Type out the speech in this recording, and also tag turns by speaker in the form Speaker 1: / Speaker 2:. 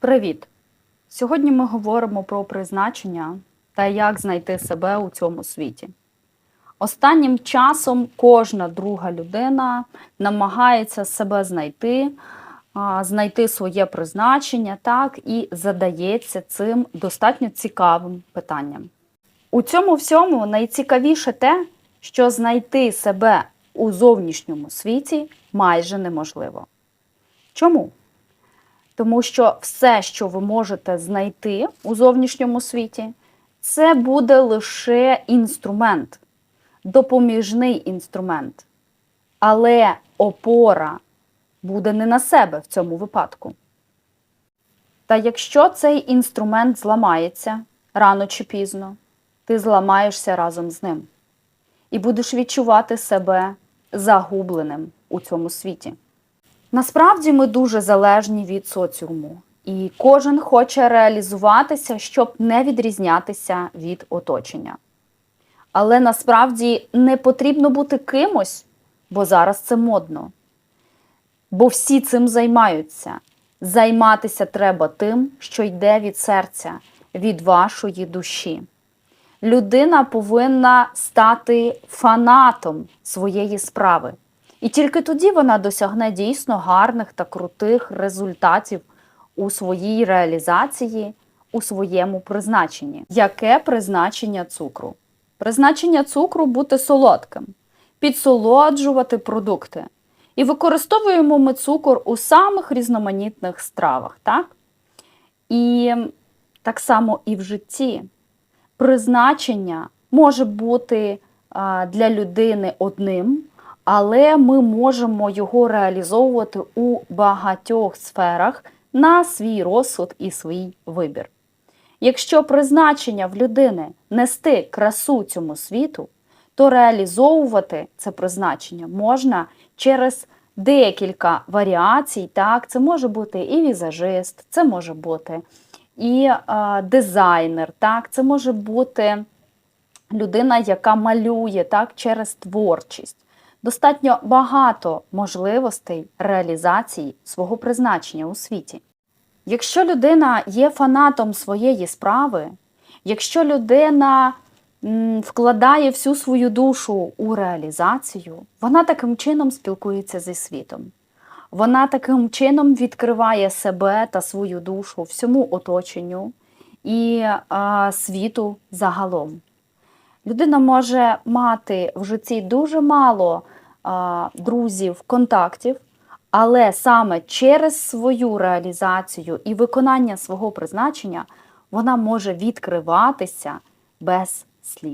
Speaker 1: Привіт! Сьогодні ми говоримо про призначення та як знайти себе у цьому світі. Останнім часом кожна друга людина намагається себе знайти, знайти своє призначення, так, і задається цим достатньо цікавим питанням. У цьому всьому найцікавіше те, що знайти себе у зовнішньому світі майже неможливо. Чому? Тому що все, що ви можете знайти у зовнішньому світі, це буде лише інструмент, допоміжний інструмент. Але опора буде не на себе в цьому випадку. Та якщо цей інструмент зламається рано чи пізно, ти зламаєшся разом з ним і будеш відчувати себе загубленим у цьому світі. Насправді ми дуже залежні від соціуму, і кожен хоче реалізуватися, щоб не відрізнятися від оточення. Але насправді не потрібно бути кимось, бо зараз це модно. Бо всі цим займаються. Займатися треба тим, що йде від серця, від вашої душі. Людина повинна стати фанатом своєї справи. І тільки тоді вона досягне дійсно гарних та крутих результатів у своїй реалізації, у своєму призначенні. Яке призначення цукру? Призначення цукру бути солодким, підсолоджувати продукти. І використовуємо ми цукор у самих різноманітних стравах, так? І так само і в житті. Призначення може бути для людини одним, але ми можемо його реалізовувати у багатьох сферах на свій розсуд і свій вибір. Якщо призначення в людини нести красу цьому світу, то реалізовувати це призначення можна через декілька варіацій. Так, це може бути і візажист, це може бути і е, дизайнер, так, це може бути людина, яка малює так, через творчість. Достатньо багато можливостей реалізації свого призначення у світі. Якщо людина є фанатом своєї справи, якщо людина вкладає всю свою душу у реалізацію, вона таким чином спілкується зі світом. Вона таким чином відкриває себе та свою душу всьому оточенню і а, світу загалом. Людина може мати в житті дуже мало а, друзів, контактів, але саме через свою реалізацію і виконання свого призначення вона може відкриватися без слів.